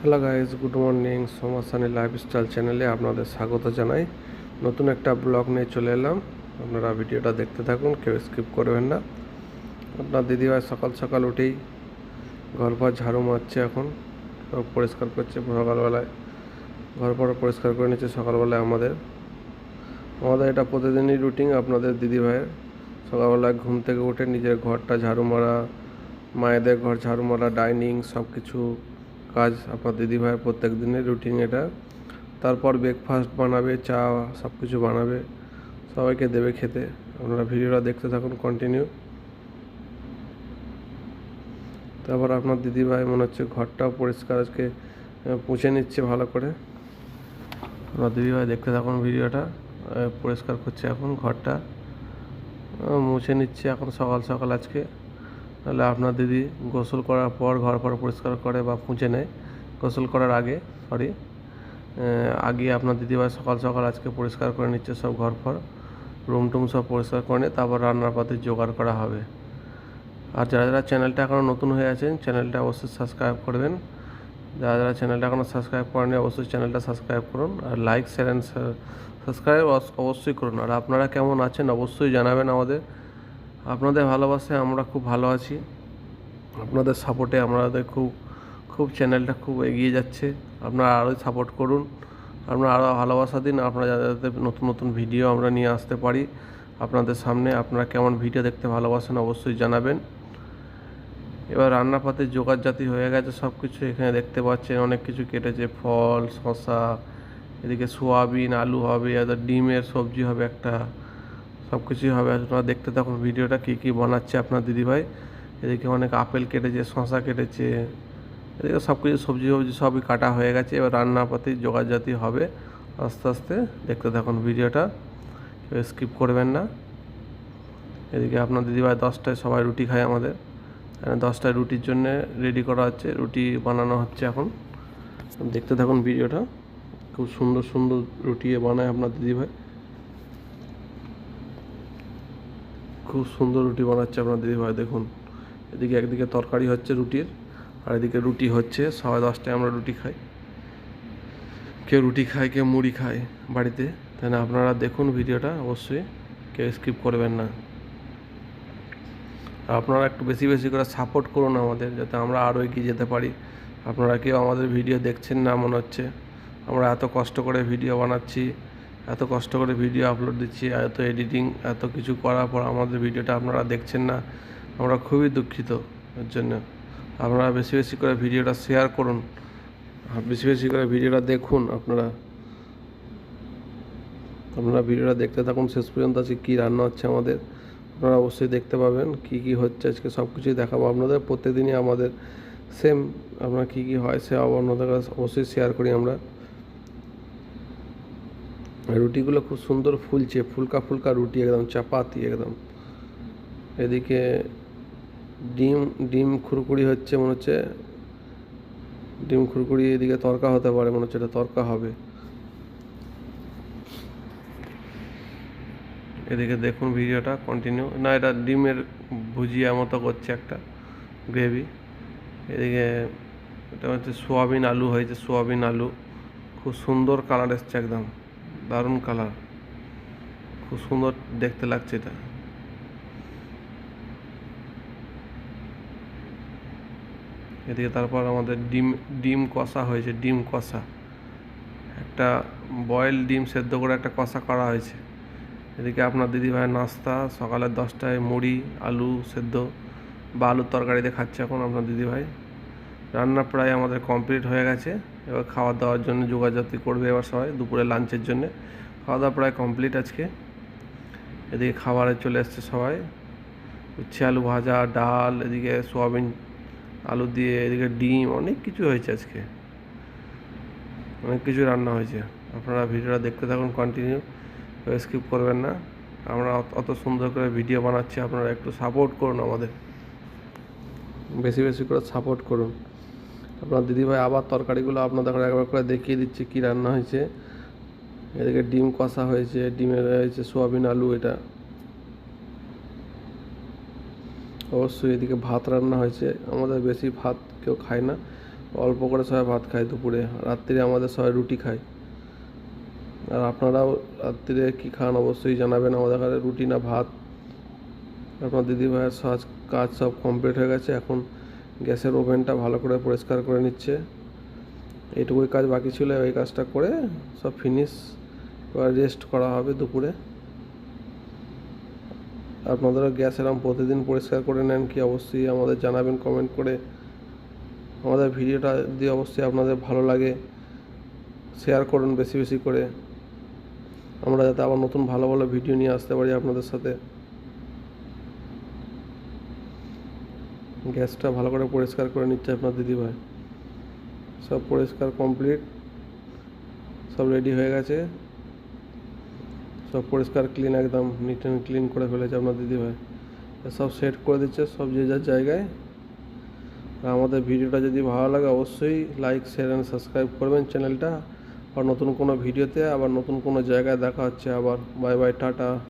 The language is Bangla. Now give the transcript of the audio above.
Hello guys good morning. সমাসানি lifestyle চ্যানেলে আপনাদের স্বাগত জানাই। নতুন একটা ব্লগ নিয়ে চলে এলাম। আপনারা ভিডিওটা দেখতে থাকুন, কেউ স্কিপ করবেন না। আপনার দিদিভাই সকাল সকাল উঠেই ঘর পর ঝাড়ু মারছে এখন। পরিষ্কার করছে সকালবেলায়। ঘর পর পরিষ্কার করে নিচ্ছে সকালবেলায় আমাদের। আমাদের এটা প্রতিদিনই রুটিন আপনাদের দিদিভাইয়ের। সকালবেলায় ঘুম থেকে উঠে নিজের ঘরটা ঝাড়ু মারা, মায়েদের ঘর ঝাড়ু মারা, ডাইনিং সব কিছু কাজ আপনার দিদিভাইয়ের প্রত্যেক দিনের রুটিন এটা। তারপর ব্রেকফাস্ট বানাবে, চা সব কিছু বানাবে, সবাইকে দেবে খেতে। আপনারা ভিডিওটা দেখতে থাকুন কন্টিনিউ তারপর আপনার দিদিভাই মনে হচ্ছে ঘরটাও পরিষ্কার আজকে পুছে নিচ্ছে ভালো করে। আপনার দিদিভাই দেখতে থাকুন ভিডিওটা পরিষ্কার করছে এখন ঘরটা। মুছে নিচ্ছে এখন সকাল সকাল আজকে। তাহলে আপনার দিদি গোসল করার পর ঘর পর পরিষ্কার করে বা মুছে নেয়। গোসল করার আগে সরি আগে আপনার দিদিভাই সকাল সকাল আজকে পরিষ্কার করে নিচ্ছে সব ঘর ফর রুম টুম সব পরিষ্কার করে নিয়ে তারপর রান্নার পাতি জোগাড় করা হবে। আর যারা যারা চ্যানেলটা এখনও নতুন হয়ে আছেন, চ্যানেলটা অবশ্যই সাবস্ক্রাইব করবেন। যারা যারা চ্যানেলটা এখনও সাবস্ক্রাইব করেনি অবশ্যই চ্যানেলটা সাবস্ক্রাইব করুন। আর লাইক শেয়ার অ্যান্ড সাবস্ক্রাইব অবশ্যই করুন। আর আপনারা কেমন আছেন অবশ্যই জানাবেন আমাদের। আপনাদের ভালোবাসায় আমরা খুব ভালো আছি। আপনাদের সাপোর্টে আমাদের খুব খুব চ্যানেলটা খুব এগিয়ে যাচ্ছে। আপনারা আরও সাপোর্ট করুন। আপনারা আরও ভালোবাসা দিন। আপনারা যাতে নতুন নতুন ভিডিও আমরা নিয়ে আসতে পারি। আপনাদের সামনে আপনারা কেমন ভিডিও দেখতে ভালোবাসেন অবশ্যই জানাবেন। এবার রান্নাপাতে জোগাড় জাতি হয়ে গেছে। সব কিছু এখানে দেখতে পাচ্ছেন। অনেক কিছু কেটেছে। ফল শশা এদিকে সোয়াবিন, আলু হবে ডিমের সবজি হবে একটা। সব কিছুই হবে। আপনারা দেখতে থাকুন ভিডিওটা কী কী বানাচ্ছে আপনার দিদিভাই। এদিকে অনেক আপেল কেটেছে শশা কেটেছে। এদিকে সব কিছু, সবজি সবজি সবই কাটা হয়ে গেছে। এবার রান্নাপাতি জোগাড়জাতি হবে। আস্তে আস্তে দেখতে থাকুন ভিডিওটা। কেউ স্কিপ করবেন না। এদিকে আপনার দিদিভাই দশটায় সবাই রুটি খায় আমাদের। দশটায় রুটির জন্য রেডি করা হচ্ছে। রুটি বানানো হচ্ছে এখন। দেখতে থাকুন ভিডিওটা। খুব সুন্দর সুন্দর রুটি বানায় আপনার দিদিভাই। খুব সুন্দর রুটি বানাচ্ছে আপনার দিদিভাই, দেখুন। এদিকে একদিকে তরকারি হচ্ছে রুটির, আর এদিকে রুটি হচ্ছে, সবাই দশটায় আমরা রুটি খাই। কেউ রুটি খায়, কেউ মুড়ি খায় বাড়িতে তাই না আপনারা দেখুন ভিডিওটা, অবশ্যই কেউ স্কিপ করবেন না। আপনারা একটু বেশি বেশি করে সাপোর্ট করুন আমাদের, যাতে আমরা আরও এগিয়ে যেতে পারি। আপনারা কেউ আমাদের ভিডিও দেখছেন না, মনে হচ্ছে। আমরা এত কষ্ট করে ভিডিও বানাচ্ছি। এত কষ্ট করে ভিডিও আপলোড দিচ্ছি, এত এডিটিং এত কিছু করার পর আমাদের ভিডিওটা আপনারা দেখছেন না। আমরা খুবই দুঃখিত এর জন্য। আপনারা বেশি বেশি করে ভিডিওটা শেয়ার করুন। আর বেশি বেশি করে ভিডিওটা দেখুন আপনারা। আপনারা ভিডিওটা দেখতে থাকুন। শেষ পর্যন্ত আজকে কী রান্না হচ্ছে আমাদের। আপনারা অবশ্যই দেখতে পাবেন কি কি হচ্ছে। আজকে সব কিছুই দেখাবো আপনাদের। প্রত্যেকদিনই আমাদের সেম আপনার কি কি হয়, সে আপনাদের কাছে অবশ্যই শেয়ার করি আমরা। রুটিগুলো খুব সুন্দর ফুলছে, ফুলকা ফুলকা রুটি, একদম চাপাতি, একদম। এদিকে ডিম ডিম খুরকুড়ি হচ্ছে, মনে হচ্ছে ডিম খুরকুড়ি এদিকে তরকা হতে পারে, মনে হচ্ছে এটা তরকা হবে। এদিকে দেখুন ভিডিওটা কন্টিনিউ না, এটা ডিমের ভুজিয়া মতো করছে একটা গ্রেভি। এদিকে এটা হচ্ছে সোয়াবিন আলু হয়েছে, সোয়াবিন আলু। খুব সুন্দর কালার এসছে একদম। দারুণ কালার খুব সুন্দর দেখতে লাগছে এটা। এদিকে তারপর আমাদের ডিম ডিম কষা হয়েছে, ডিম কষা। একটা বয়েল ডিম সেদ্ধ করে একটা কষা করা হয়েছে। এদিকে আপনার দিদিভাইয়ের নাস্তা সকালে দশটায় মুড়ি, আলু সেদ্ধ, বা আলুর তরকারিতে খাচ্ছে এখন আপনার দিদিভাই। রান্না প্রায় আমাদের কমপ্লিট হয়ে গেছে। এবার খাওয়া দাওয়ার জন্য যোগাযোগ করবে এবার সবাই দুপুরে লাঞ্চের জন্য। খাওয়া দাওয়া প্রায় কমপ্লিট আজকে। এদিকে খাবারে চলে এসছে সবাই। উচ্ছে আলু ভাজা, ডাল, এদিকে সোয়াবিন আলু দিয়ে এদিকে ডিম, অনেক কিছু হয়েছে আজকে। অনেক কিছু রান্না হয়েছে। আপনারা ভিডিওটা দেখতে থাকুন কন্টিনিউ স্কিপ করবেন না। আমরা অত সুন্দর করে ভিডিও বানাচ্ছি, আপনারা একটু সাপোর্ট করুন আমাদের। বেশি বেশি করে সাপোর্ট করুন। আপনার দিদিভাই আবার তরকারিগুলো আপনাদের একবার করে দেখিয়ে দিচ্ছে কী রান্না হয়েছে। এদিকে ডিম কষা হয়েছে, ডিমের হয়েছে সোয়াবিন আলু এটা। অবশ্যই এদিকে ভাত রান্না হয়েছে। আমাদের বেশি ভাত কেউ খায় না। অল্প করে সবাই ভাত খায় দুপুরে। রাত্রিরে আমাদের সবাই রুটি খায়। আর আপনারাও রাত্রিরে কী খান অবশ্যই জানাবেন আমাদের কাছে রুটি না ভাত। আপনার দিদিভাইয়ের সাজ কাজ সব কমপ্লিট হয়ে গেছে। এখন গ্যাসের ওভেনটা ভালো করে পরিষ্কার করে নিচ্ছে। এইটুকুই কাজ বাকি ছিল, এই কাজটা করে সব ফিনিশ রেস্ট করা হবে দুপুরে। আপনাদেরও গ্যাস এরকম প্রতিদিন পরিষ্কার করে নেন কি অবশ্যই আমাদের জানাবেন কমেন্ট করে। আমাদের ভিডিওটা দিয়ে অবশ্যই আপনাদের ভালো লাগে শেয়ার করুন বেশি বেশি করে। আমরা যাতে আবার নতুন ভালো ভালো ভিডিও নিয়ে আসতে পারি আপনাদের সাথে। গ্যাসটা ভালো করে পরিষ্কার করে নিচ্ছে আপনার দিদিভাই। সব পরিষ্কার কমপ্লিট, সব রেডি হয়ে গেছে। সব পরিষ্কার, ক্লিন একদম নিট অ্যান্ড ক্লিন করে ফেলেছে আপনার দিদিভাই। সব সেট করে দিচ্ছে সব যে যার জায়গায়। আর আমাদের ভিডিওটা যদি ভালো লাগে অবশ্যই লাইক শেয়ার অ্যান্ড সাবস্ক্রাইব করবেন চ্যানেলটা আর নতুন কোনো ভিডিওতে আবার নতুন কোনো জায়গায় দেখা হচ্ছে আবার। Bye bye tata.